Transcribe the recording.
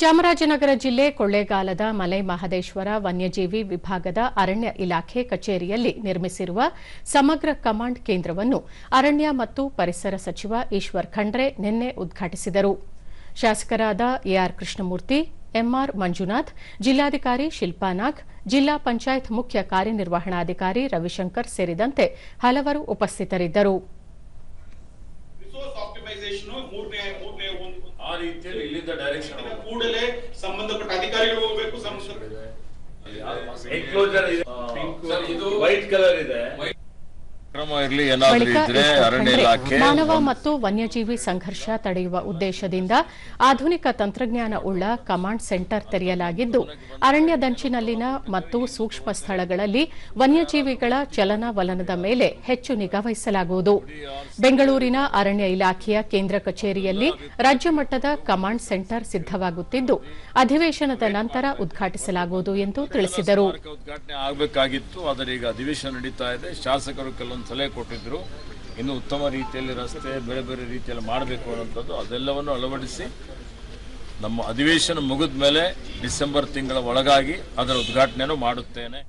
ಚಾಮರಾಜನಗರ ಜಿಲ್ಲೆ ಕೊಳ್ಳೇಗಾಲದ ಮಲೆ ಮಹದೇಶ್ವರ ವನ್ಯಜೀವಿ ವಿಭಾಗದ ಅರಣ್ಯ ಇಲಾಖೆ ಕಚೇರಿಯಲ್ಲಿ ನಿರ್ಮಿಸಿರುವ ಸಮಗ್ರ ಕಮಾಂಡ್ ಕೇಂದ್ರವನ್ನು ಅರಣ್ಯ ಮತ್ತು ಪರಿಸರ ಸಚಿವ ಈಶ್ವರ್ ಖಂಡ್ರೆ ನಿನ್ನೆ ಉದ್ಘಾಟಿಸಿದರು. ಶಾಸಕರಾದ ಎಆರ್ ಕೃಷ್ಣಮೂರ್ತಿ, ಎಂಆರ್ ಮಂಜುನಾಥ್, ಜಿಲ್ಲಾಧಿಕಾರಿ ಶಿಲ್ಪಾ ನಾಗ್, ಜಿಲ್ಲಾ ಪಂಚಾಯತ್ ಮುಖ್ಯ ಕಾರ್ಯನಿರ್ವಹಣಾಧಿಕಾರಿ ರವಿಶಂಕರ್ ಸೇರಿದಂತೆ ಹಲವರು ಉಪಸ್ಥಿತರಿದ್ದರು. ರೀತಿಯಲ್ಲಿ ಇಲ್ಲಿಂದ ಡೈರೆಕ್ಷನ್ ಕೂಡಲೇ ಸಂಬಂಧಪಟ್ಟ ಅಧಿಕಾರಿಗಳು ಹೋಗಬೇಕು ಸಂಸ್ಥೆ ಎನ್ಕ್ಲೋಜರ್ ಇದೆ? ವೈಟ್ ಕಲರ್ ಇದೆ. ಮಾನವ ಮತ್ತು ವನ್ಯಜೀವಿ ಸಂಘರ್ಷ ತಡೆಯುವ ಉದ್ದೇಶದಿಂದ ಆಧುನಿಕ ತಂತ್ರಜ್ಞಾನ ಉಳ್ಳ ಕಮಾಂಡ್ ಸೆಂಟರ್ ತೆರೆಯಲಾಗಿದ್ದು ಅರಣ್ಯದಂಚಿನಲ್ಲಿನ ಮತ್ತು ಸೂಕ್ಷ್ಮ ಸ್ಥಳಗಳಲ್ಲಿ ವನ್ಯಜೀವಿಗಳ ಚಲನವಲನದ ಮೇಲೆ ಹೆಚ್ಚು ನಿಗಾ ವಹಿಸಲಾಗುವುದು. ಬೆಂಗಳೂರಿನ ಅರಣ್ಯ ಇಲಾಖೆಯ ಕೇಂದ್ರ ಕಚೇರಿಯಲ್ಲಿ ರಾಜ್ಯ ಮಟ್ಟದ ಕಮಾಂಡ್ ಸೆಂಟರ್ ಸಿದ್ದವಾಗುತ್ತಿದ್ದು ಅಧಿವೇಶನದ ನಂತರ ಉದ್ಘಾಟಿಸಲಾಗುವುದು ಎಂದು ತಿಳಿಸಿದರು. ಸಲಹೆ ಕೊಟ್ಟಿದ್ರು. ಇನ್ನು ಉತ್ತಮ ರೀತಿಯಲ್ಲಿ ರಸ್ತೆ ಬೇರೆ ಬೇರೆ ರೀತಿಯಲ್ಲಿ ಮಾಡಬೇಕು ಅನ್ನೋಂಥದ್ದು ಅದೆಲ್ಲವನ್ನು ಅಳವಡಿಸಿ ನಮ್ಮ ಅಧಿವೇಶನ ಮುಗಿದ ಮೇಲೆ ಡಿಸೆಂಬರ್ ತಿಂಗಳ ಒಳಗಾಗಿ ಅದರ ಉದ್ಘಾಟನೆಯನ್ನು ಮಾಡುತ್ತೇನೆ.